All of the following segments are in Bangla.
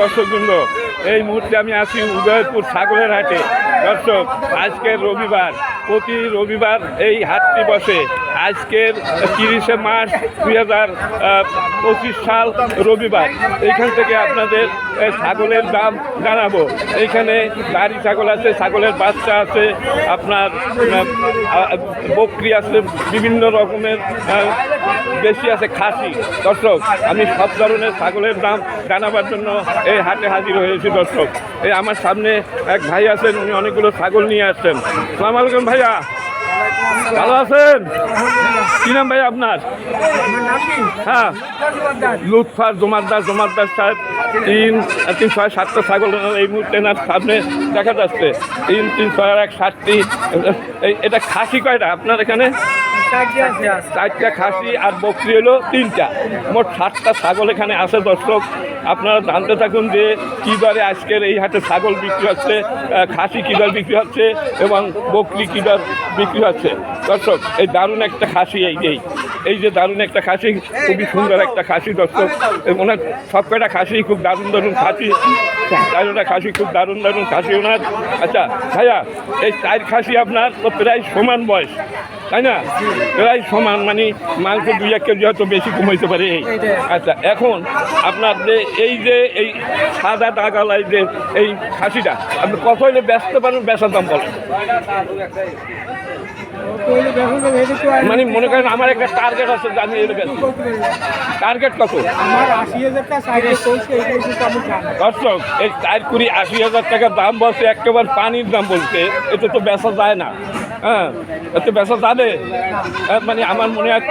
দর্শকবৃন্দ, এই মুহূর্তে আমি আছি উদয়পুর সাগরের হাটে। দর্শক, আজকের রবিবার, প্রতি রবিবার এই হাটটি বসে। আজকের তিরিশে মার্চ দুই হাজার পঁচিশ সাল রবিবার। এইখান থেকে আপনাদের ছাগলের দাম জানাব। এইখানে দাড়ি ছাগল আছে, ছাগলের বাচ্চা আছে, আপনার বকরি আছে, বিভিন্ন রকমের বেশি আছে, খাসি। দর্শক, আমি সব ধরনের ছাগলের দাম জানাবার জন্য এই হাটে হাজির হয়েছি, দর্শক। এই আমার সামনে এক ভাই আছেন, উনি অনেকগুলো ছাগল নিয়ে আসছেন। সালাম আলাইকুম ভাইয়া। ভালো আছেন? কি নাম ভাই আপনার? হ্যাঁ। লুৎফার জমাদ্দার জমাদ্দার সাহেব তিন তিন ছয় সাতটা ছাগল এই মুহূর্তে না সামনে দেখা যাচ্ছে। তিন তিন ছয় এক সাতটি এটা খাসি কয়টা আপনার এখানে? চারটা খাসি আর বকরি হলো তিনটা। মোট সাতটা ছাগল এখানে আছে দর্শক। আপনারা জানতে থাকুন যে কী দরে আজকের এই হাটে ছাগল বিক্রি হচ্ছে খাসি কী দর বিক্রি হচ্ছে এবং বকরি কী দর বিক্রি হচ্ছে। দর্শক, এই দারুণ একটা খাসি এই এই। এই যে দারুণ একটা খাসি, খুবই সুন্দর একটা খাসি, দর্শক। ওনার সব কয়টা খাসি খুব দারুণ দারুণ খাসি। চারটা খাসি খুব দারুণ দারুণ খাসি ওনার। আচ্ছা ভাইয়া, এই চার খাসি আপনার তো প্রায় সমান বয়স, তাই না? প্রায় সমান মানে মাংস দুই এক কেজি হয়তো বেশি কমাইতে পারে এই। আচ্ছা এখন আপনার যে এই যে, এই সাদা দাগালাই যে এই খাসিটা, আপনি কত হলে ব্যস্ত পারেন বেচার দাম বলেন। মানে মনে করেন আমার একটা টার্গেট আছে আমি এটা বেচবো টার্গেট কত? দর্শক এই চার কুড়ি আশি হাজার টাকা দাম বলছে একেবারে পানির দাম বলছে। এতে তো বেচা যায় না। হ্যাঁ এতে বেচা যাবে? হ্যাঁ, মানে আমার মনে হয়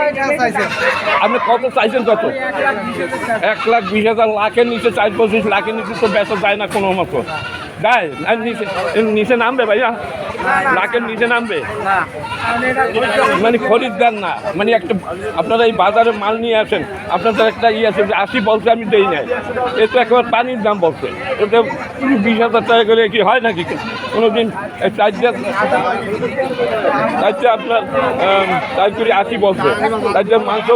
আপনি কত চাইছেন কত? এক লাখ বিশ হাজার লাখের নিচে চার পঁচিশ লাখের নিচে তো বেচা যায় না কোনো মতো। যায় নিচে নিচে নামবে ভাইয়া। লাখের নিচে নামবে? মানে খরিদ্দার না। মানে একটা আপনারা এই বাজারে মাল নিয়ে আসেন আপনাদের একটা ইয়ে আছে যে আশি বলছে আমি দেই নাই। এ তো একেবারে পানির দাম বলছে। ওটা বিশ হাজার টাকা করে কি হয় নাকি? কোনো দিন চারটে চারটে আপনার চার করে আশি বলছে। চারটে মাংস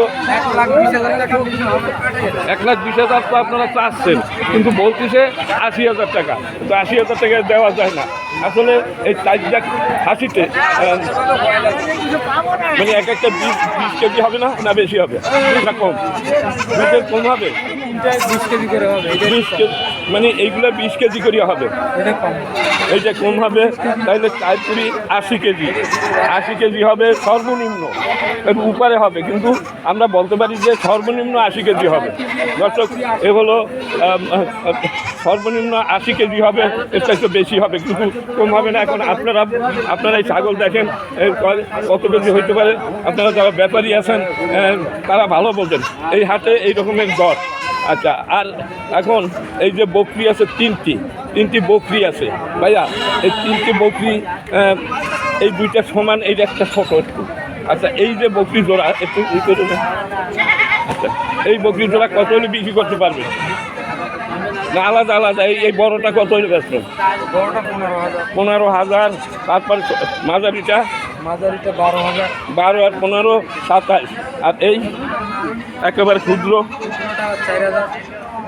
এক লাখ বিশ হাজার তো আপনারা চাচ্ছেন কিন্তু বলতেছে আশি হাজার টাকা। কিন্তু আশি হাজার টাকা দেওয়া যায় না। আসলে এই খাসিতে আম, মানে এক একটা বিশ বিশ কেজি হবে না না বেশি হবে? না কম? বিশের কম হবে? বিশ কেজি মানে এইগুলো বিশ কেজি করে হবে। এইটা কম হবে তাহলে চার কুড়ি আশি কেজি। আশি কেজি হবে সর্বনিম্ন। এর উপরে হবে কিন্তু আমরা বলতে পারি যে সর্বনিম্ন আশি কেজি হবে। দর্শক এ হলো সর্বনিম্ন আশি কেজি হবে, এর চাইতে বেশি হবে, কিন্তু কম হবে না। এখন আপনারা আপনারা এই ছাগল দেখেন কত কেজি হইতে পারে। আপনারা যারা ব্যাপারী আছেন তারা ভালো বলছেন এই হাটে এই রকমের দর আচ্ছা আর এখন এই যে বকরি আছে, তিনটি তিনটি বকরি আছে। ভাইয়া, এই তিনটি বকরি এই দুইটা সমান, এই একটা ছোট একটু। আচ্ছা এই যে বকরি জোড়া, একটু। আচ্ছা এই বকরি জোড়া কত হলে বিক্রি করতে পারবে না আলাদা আলাদা। এই বড়টা কত হয়ে ব্যস্ত? পনেরো হাজার। তারপর মাঝারিটা? মাঝারিটা বারো হাজার। বারো আর পনেরো সাতাশ আর এই একেবারে ক্ষুদ্র।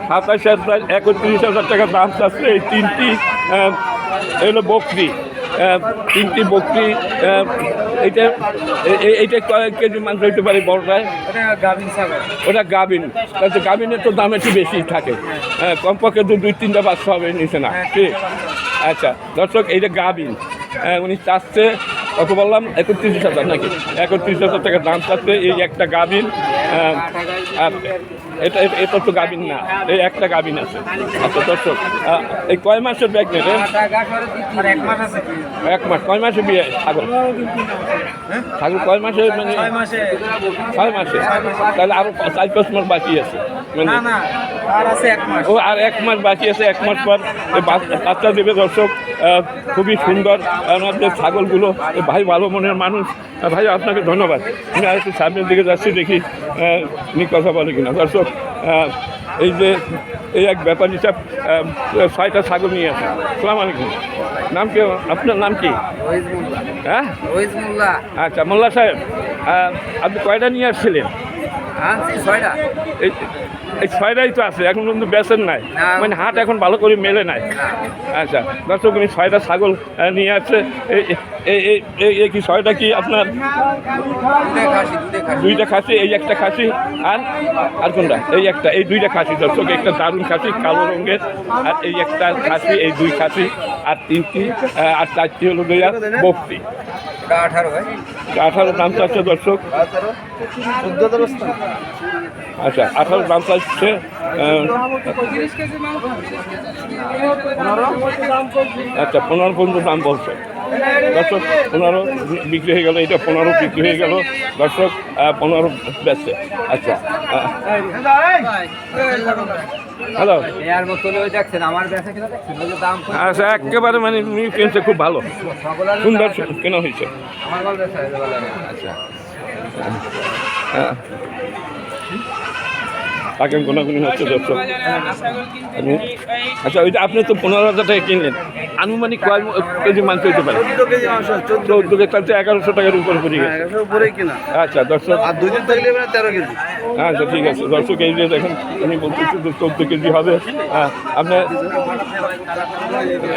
সাতাশ হাজার একত্রিশ হাজার টাকা দাম চাচ্ছে এই তিনটি এলো বকরি। তিনটি বকরি এইটা এইটা কয়েক কেজি মাংস হইতে পারে বড়টায়। ওটা গাভিন। তাতে গাবিনের তো দাম একটু বেশি থাকে। হ্যাঁ কমপক্ষে দু দুই তিনটা বাচ্চা হবে নিচে না। ঠিক? আচ্ছা দর্শক এইটা গাবিন হ্যাঁ, উনি চাচ্ছে কত বললাম একত্রিশ হাজার নাকি? একত্রিশ হাজার টাকা দাম চাচ্ছে এই একটা গাবিন আহ, আর এটা এটা- তো গাবিন না। এই একটা গাবিন আছে। আচ্ছা দর্শক এই কয় মাসের ব্যাগ আর এক মাস। কয় মাসে বিয়ে? ছাগল। ছাগল কয় মাসে মানে ছয় মাসে। ছয় মাসে। তাহলে আরও চার পাঁচ মাস বাকি আছে। মানে না না আর আছে এক মাস। ও আর এক মাস বাকি আছে এক মাস পর এই বাচ্চা দেবে দর্শক। খুবই সুন্দর। আমাদের ছাগলগুলো ভাই ভালো মনের মানুষ। ভাই আপনাকে ধন্যবাদ। আমি আর একটু সামনের দিকে যাচ্ছি দেখি উনি কথা বলে কিনা। দর্শক এই যে এই এক ব্যাপার হিসাব ছয়টা ছাগল নিয়ে আসে সালাম আলাইকুম। নাম কি? আপনার নাম কি? হ্যাঁ? আচ্ছা মোল্লা সাহেব আপনি কয়টা নিয়ে আসছিলেন? ছয়টা। এই ছয়টাই তো আছে এখন কিন্তু বেচেন নাই। মানে হাট এখন ভালো করে মেলে নাই। আচ্ছা দর্শক উনি ছয়টা ছাগল নিয়ে আসছে। এই এই এই- এই এই কি ছয়টা কি আপনার? দুইটা খাসি এই একটা খাসি আর আর কোনটা? এই একটা এই দুইটা খাসি দর্শক একটা দারুণ খাসি কালো রঙের আর এই একটা খাসি এই দুই খাসি আর তিনটি আর চারটি হলো দুইয়া বক্তি আঠারো দাম চাচ্ছে দর্শক। আচ্ছা আঠারো দাম চাচ্ছে আহ, আচ্ছা পনেরো পর্যন্ত দাম বলছে। দর্শক পনেরো বিক্রি হয়ে গেল এটা পনেরো বিক্রি হয়ে গেল। দর্শক পনেরো বেচছে। আচ্ছা হ্যালো। আচ্ছা একেবারে মানে কিনছে খুব ভালো। সুন্দর কেনা হয়েছে। আচ্ছা। হ্যাঁ। তাকে কোনাগুনি হচ্ছে দর্শক আমি- আচ্ছা ওইটা আপনি তো পনেরো হাজার টাকা কিনলেন। আনুমানিক কয় কেজি মাংস হতে পারে? চোদ্দ কেজি তাহলে এগারোশো টাকার উপরে পড়ে গেছে। কিনা। আচ্ছা দর্শক আর দুই দিন থাকলে তেরো কেজি। আচ্ছা ঠিক আছে। দর্শক এই যে দেখেন উনি বলতেছে যে চোদ্দ কেজি হবে। হ্যাঁ, আপনার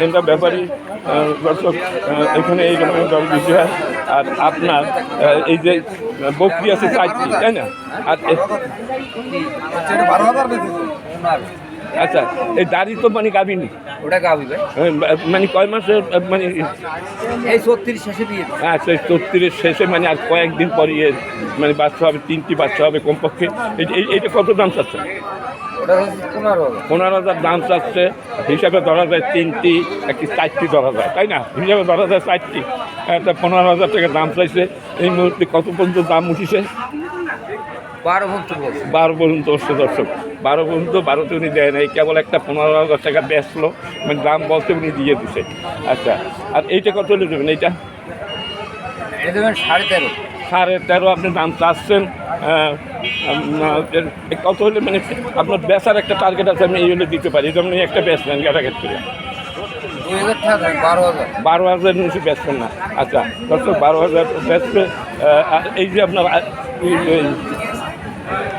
এটা ব্যাপারই দর্শক এখানে এই রকমের দর বেশি হয়। আর আপনার এই যে বকরি আছে চারটি তাই না? আর আচ্ছা এই দাড়ি তো মানে গাবিনি ওটা গাবি ভাই। মানে কয় মাসে মানে এই ছত্রিশ শেষে দিয়ে দিই। আচ্ছা চৌত্রিশ শেষে মানে আর কয়েকদিন পরে মানে বাচ্চা হবে তিনটি বাচ্চা হবে কমপক্ষে। এই- এই- এইটা কত দাম চাচ্ছে পনেরো হাজার। দাম চাচ্ছে হিসাবে ধরা যায় তিনটি একটি চারটি ধরা যায় তাই না? হিসাবে ধরা যায় চারটি। একটা পনেরো হাজার টাকা দাম চাইছে এই মুহূর্তে কত পর্যন্ত দাম উঠিছে? বারো বলছে। বারো পর্যন্ত আসছে দর্শক। বারো পর্যন্ত বারোতে উনি দেয় নাই কেবল একটা পনেরো হাজার টাকা বেচলো মানে দাম বলতে উনি দিয়ে দিছে। আচ্ছা আর এইটা কত হলে দেবেন এইটা? সাড়ে তেরো। সাড়ে তেরো আপনি দাম চাচ্ছেন কত হলে মানে আপনার বেচার একটা টার্গেট আছে, আমি এই হলে দিতে পারি। এই একটা বেচলেন টার্গেট করে। বারো হাজার নিচে বেচবেন না। আচ্ছা দর্শক, বারো হাজার বেচবে এই যে আপনার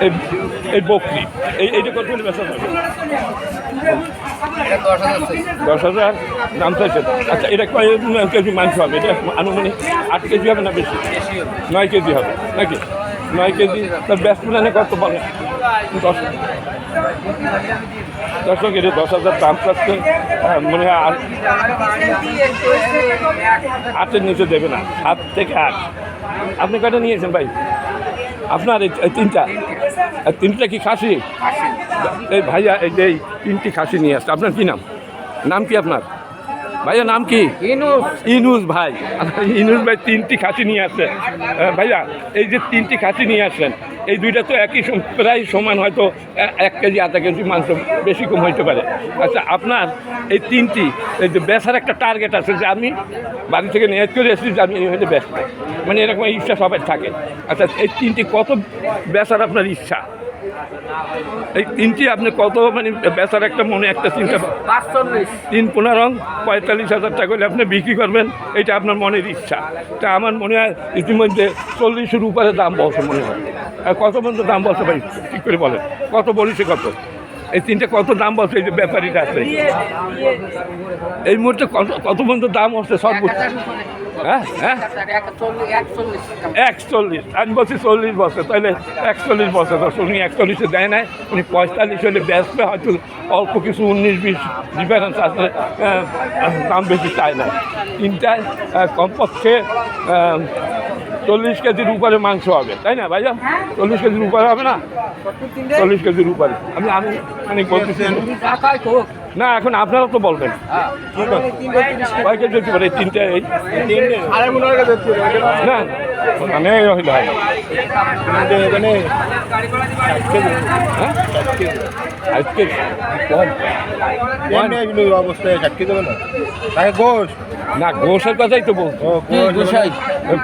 এই- বকরি, এই, এইটা কত হলে বেচা যাবে? দশ হাজার চাইছে। দশ দাম চাইছেন আচ্ছা এটা কয় কেজি মাংস হবে? এটা আনুমানিক আট কেজি হবে না বেশি? নয় কেজি হবে নাকি? নয় কেজি? তার ব্যস্ত মানে কত বলে? দশ দর্শক এটা দশ হাজার দাম চাচ্ছে। আহ, মনে হয় আট আটের নিচে দেবে না। সাত থেকে আট। আপনি কয়টা নিয়েছেন ভাই? আপনার এই তিনটা? তিনটা। কি খাসি। এই ভাইয়া এই যে এই তিনটি খাসি নিয়ে আসছে। আপনার কি নাম? নাম কি আপনার? ভাইয়া নাম কি? ইনুস। ইনুস ভাই। ইনুস ভাই তিনটি খাসি নিয়ে আসছেন আহ, ভাইয়া এই যে তিনটি খাসি নিয়ে আসছেন এই দুইটা তো একই প্রায় সমান হয়তো এক কেজি আধা কেজি মাংস বেশি কম হইতে পারে। আচ্ছা আপনার এই তিনটি এই যে বেচার একটা টার্গেট আছে যে আমি বাড়ি থেকে নিয়ে করে এসেছি যে আমি এই হলে ব্যস্ত মানে এরকম ইচ্ছা সবাই থাকে। আচ্ছা এই তিনটি কত বেচার আপনার ইচ্ছা? এই তিনটি আপনি কত মানে বেচার একটা মনে একটা চিন্তা তিন পনেরো পঁয়তাল্লিশ হাজার টাকা হলে আপনি বিক্রি করবেন এটা আপনার মনের ইচ্ছা। তা আমার মনে হয় ইতিমধ্যে চল্লিশের উপরে দাম বলছে মনে হয়। আর কত পর্যন্ত দাম বলছে ভাই ঠিক করে বলেন। কত বলিছে কত? এই তিনটে কত দাম বলছে এই যে ব্যাপারীটা আছে। এই মুহূর্তে কত কত পর্যন্ত দাম হচ্ছে সর্বোচ্চ? একচল্লিশ। আমি বলছি চল্লিশ বছর। তাহলে একচল্লিশ বছর দশ উনি একচল্লিশে দেয় নাই। উনি পঁয়তাল্লিশ হলে বেচবে হয়তো অল্প কিছু উনিশ বিশ ডিফারেন্স আছে দাম বেশি চায় না। তিনটায় কমপক্ষে চল্লিশ কেজির উপরে মাংস হবে। তাই না ভাইয়া চল্লিশ কেজির উপরে হবে না? চল্লিশ কেজির উপরে। আমি আমি বলতেছি না এখন আপনারা তো বলবেন। পারে? এই তিনটা না মানে হইলে হয়? আজকে অবস্থায় দেবে না। তাকে কথাই তো বলতো গোসাই।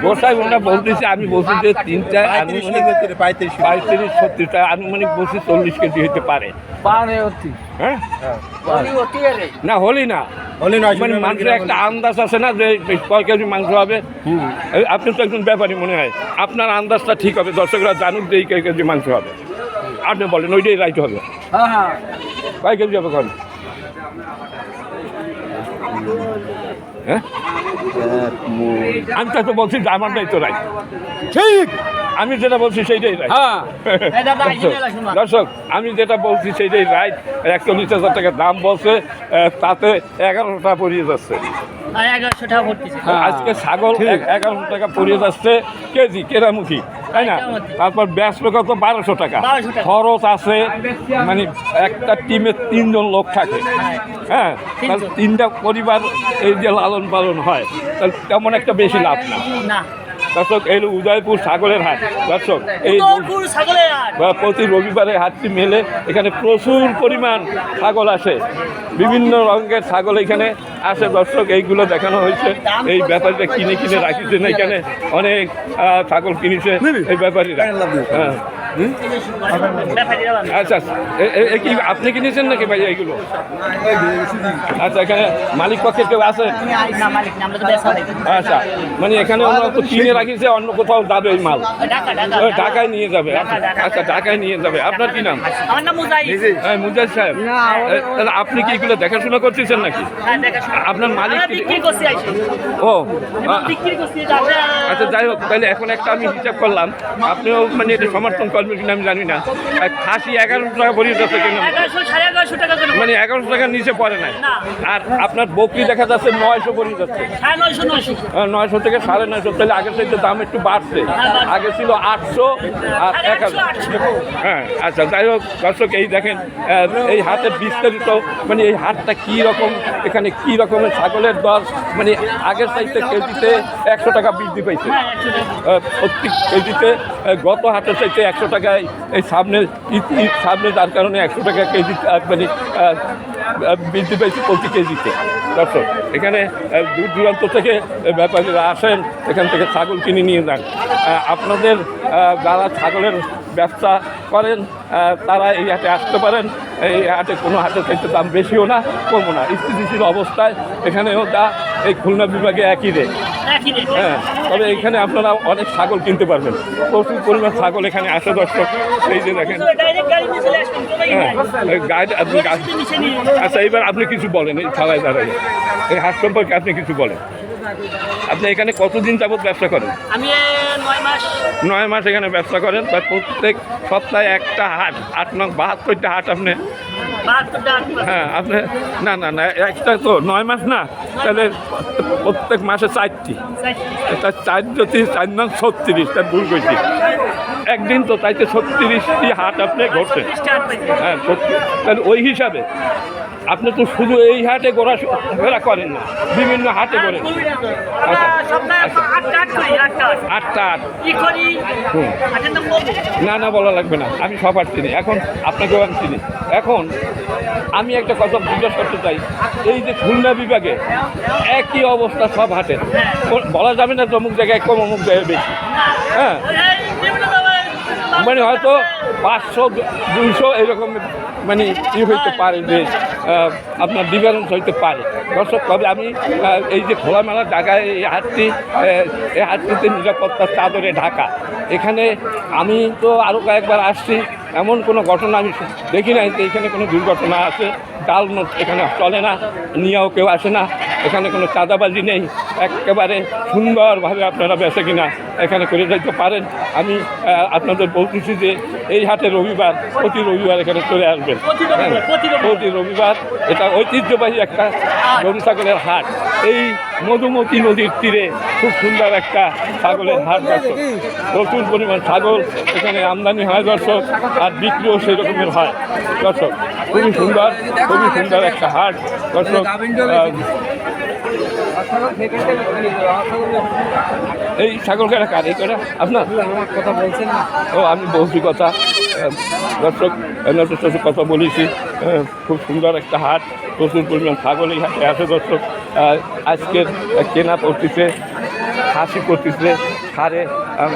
গোসাই ওনারা বলতেছে আমি বলছি যে তিনটা পঁয়ত্রিশ আনুমানিক পঁয়ত্রিশ পঁয়ত্রিশ ছত্রিশটা আনুমানিক বলছি চল্লিশ কেজি হতে পারে। অতি হ্যাঁ? অতি না হলি না। হলে নয় মানে মানুষের একটা আন্দাজ আছে না যে কয় কেজি মাংস হবে? আপনি তো একজন ব্যাপারী মনে হয়। আপনার আন্দাজটা ঠিক হবে দর্শকরা জানুক যে এই কয় কেজি মাংস হবে। আপনি বলেন ওইটাই রাইট হবে। হ্যাঁ হ্যাঁ। কয় কেজি হবে কন? হ্যাঁ? আমি তো বলছি যে আমারটাই তো রাইট ঠিক। আমি যেটা বলছি সেইটাই রাইট হ্যাঁ। দর্শক আমি যেটা বলছি সেইটাই রাইট একচল্লিশ হাজার টাকা দাম বলছে তাতে এগারোটা পড়িয়ে যাচ্ছে। হ্যাঁ, আজকে ছাগল এগারোশো টাকা পড়িয়ে যাচ্ছে কেজি কেরামুখী। তাই না। তারপর ব্যাস তো বারোশো টাকা। খরচ আছে মানে একটা টিমের তিনজন লোক থাকে। হ্যাঁ? তাহলে তিনটা পরিবার এই যে লালন পালন হয় তাহলে তেমন একটা বেশি লাভ না। দর্শক এই উদয়পুর ছাগলের হাট। দর্শক এই উত্তরপুর ছাগলের হাট। বা প্রতি রবিবারে হাটটি মেলে এখানে প্রচুর পরিমাণ ছাগল আসে। বিভিন্ন রঙের ছাগল এখানে আসে। দর্শক এইগুলো দেখানো হয়েছে। এই ব্যাপারটা কিনে কিনে রাখিছেন। এখানে অনেক আহ, ছাগল কিনেছে। এই ব্যাপারীরা হ্যাঁ। আচ্ছা এ কি আপনি কিনেছেন নাকি ভাই এইগুলো আচ্ছা এখানে মালিক পক্ষের কেউ দেখি। আচ্ছা মানে এখানে তো কিনে রাখিছে অন্য কোথাও যাবে এই মাল। ঢাকা ঢাকা। ঢাকায় নিয়ে যাবে আচ্ছা আচ্ছা ঢাকায় নিয়ে যাবে। আপনার কি নাম? আমার হ্যাঁ মুজাহিদ সাহেব। তাহলে আপনি কি এগুলো দেখাশোনা করতেছেন নাকি? হ্যাঁ আপনার মালিক কি- ও আচ্ছা যাই হোক তাহলে এখন একটা আমি হিসাব করলাম। আপনিও মানে এটা সমর্থন করবেন কিনা আমি জানি না। আর খাসি এগারোশো টাকা ভরিয়ে যাচ্ছে কেন? মানে এগারোশো টাকার নিচে পড়ে না। আর আপনার বকরি দেখা যাচ্ছে নয়শো ভরিয়ে যাচ্ছে। নয়শো থেকে সাড়ে নয়শো। তাহলে আগের থেকে দাম একটু বাড়ছে। আগে ছিল আটশো আর এক হ্যাঁ আচ্ছা যাই হোক দর্শক এই দেখেন এই হাটের বিস্তারিত মানে এই হাটটা কী রকম এখানে কী রকমের ছাগলের দর মানে আগের চাইতে কেজিতে একশো টাকা বৃদ্ধি পাইছে। হ্যাঁ একশো টাকা। আহ, প্রতি কেজিতে গত হাটের চাইতে একশো টাকায় এই সামনে সামনে যার কারণে একশো টাকা কেজি মানে বৃদ্ধি পেয়েছে প্রতি কেজিতে। দর্শক এখানে দূর দূরান্ত থেকে ব্যাপারীরা আসেন, এখান থেকে ছাগল কিনে নিয়ে যান। আপনাদের যারা ছাগলের ব্যবসা করেন তারা এই হাটে আসতে পারেন। এই হাটে কোনো হাটের চাইতে দাম বেশিও না, কমও না। স্থিতিশীল অবস্থায় এখানেও যা এই খুলনা বিভাগে একই রেট হ্যাঁ তবে এখানে আপনারা অনেক ছাগল কিনতে পারবেন। প্রচুর পরিমাণ ছাগল এখানে আসে দর্শক। এই যে দেখেন। হ্যাঁ গাইড আপনি আচ্ছা এবার আপনি কিছু বলেন এই ছাড়াই দাঁড়াই এই হাট সম্পর্কে আপনি কিছু বলেন। আপনি এখানে কতদিন যাবৎ ব্যবসা করেন? আমি নয় মাস এখানে ব্যবসা করেন তার প্রত্যেক সপ্তাহে একটা হাট আট নয় বাহাত্তরটা হাট আপনি হ্যাঁ আপনি না না না একটা তো নয় মাস না তাহলে প্রত্যেক মাসে চারটি। চার যদি চার নাম ছত্রিশ তার ভুল করছি একদিন তো তাইতে ছত্রিশটি হাট আপনি ঘটছেন হ্যাঁ তাহলে ওই হিসাবে আপনি তো শুধু এই হাটে ঘোরা ঘোরা করেন না বিভিন্ন হাটে ঘোরেন। আমরা আটটা আট করি আটটা আট। বলব না না বলা লাগবে না। আমি সবার চিনি। এখন আপনাকেও আমি চিনি। এখন আমি একটা কথা জিজ্ঞেস করতে চাই। এই যে খুলনা বিভাগে একই অবস্থা সব হাটের। ও- বলা যাবে না তো অমুক জায়গায় কম অমুক জায়গায় বেশি। হ্যাঁ। ধরনের মানে হয়তো পাঁচশো, দুইশো এরকম মানে ই হইতে পারে যে আপনার ডিফারেন্স হইতে পারে। দর্শক, তবে আমি এই যে খোলামেলা জায়গায় এই হাতটি এই হাতটিতে নিরাপত্তার চাদরে ঢাকা। এখানে আমি তো আরও কয়েকবার আসছি, এমন কোনো ঘটনা আমি দেখি নাই যে এখানে কোনো দুর্ঘটনা আছে। নোট এখানে চলে না নিয়েও কেউ আসে না এখানে কোনো চাঁদাবাজি নেই একেবারে সুন্দরভাবে আপনারা বেসে কিনা এখানে করে যেতে পারেন। আমি আপনাদের বলতেছি যে এই হাটে রবিবার প্রতি রবিবার এখানে চলে আসবেন। প্রতি রবিবার, হ্যাঁ। প্রতি রবিবার। এটা ঐতিহ্যবাহী একটা গরু ছাগলের হাট। এই মধুমতি নদীর তীরে খুব সুন্দর একটা ছাগলের হাট দর্শক প্রচুর পরিমাণ ছাগল এখানে আমদানি হয় দর্শক আর বিক্রিও সেই রকমের হয়। দর্শক খুবই সুন্দর খুবই সুন্দর একটা হাট। দর্শক এই ছাগল কেনা কার এই করে আপনার? কথা বলছেন ও আমি বলছি কথা। দর্শক এনাদের সাথে কথা বলেছি। খুব সুন্দর একটা হাট, প্রচুর পরিমাণ ছাগল এই হাটে আছে দর্শক। আজকের কেনা পড়তেছে হাসি পড়তেছে সাড়ে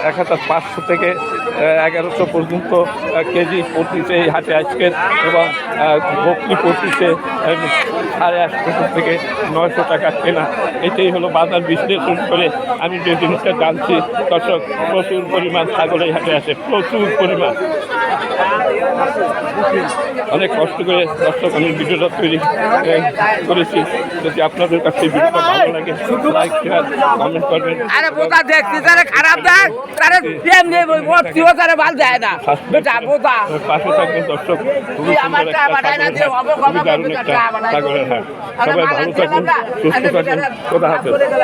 এক হাজার পাঁচশো থেকে এগারোশো পর্যন্ত কেজি পড়তেছে এই হাটে আজকের এবং বকরি পড়তেছে সাড়ে আটশো থেকে নয়শো টাকা কেনা। এটাই হলো বাজার বিশ্লেষণ করে আমি যে জিনিসটা জানছি, দর্শক, প্রচুর পরিমাণ ছাগল এই হাটে আছে, প্রচুর পরিমাণ। অনেক কষ্ট করে দর্শক আমি ভিডিওটা তৈরি করেছি। যদি আপনাদের কাছে ভিডিওটা ভালো লাগে লাইক শেয়ার কমেন্ট করবেন। আরে দেখছি তারে খারাপ দেয় তারে ভর্তিও তারে ভালো দেয় না। বেটা বোতা পাশে থাকবেন দর্শক খুবই সুন্দর একটা খুবই দারুণ সাগরের হাট সবাই ভালো থাকুন সুস্থ থাকুন বেচারা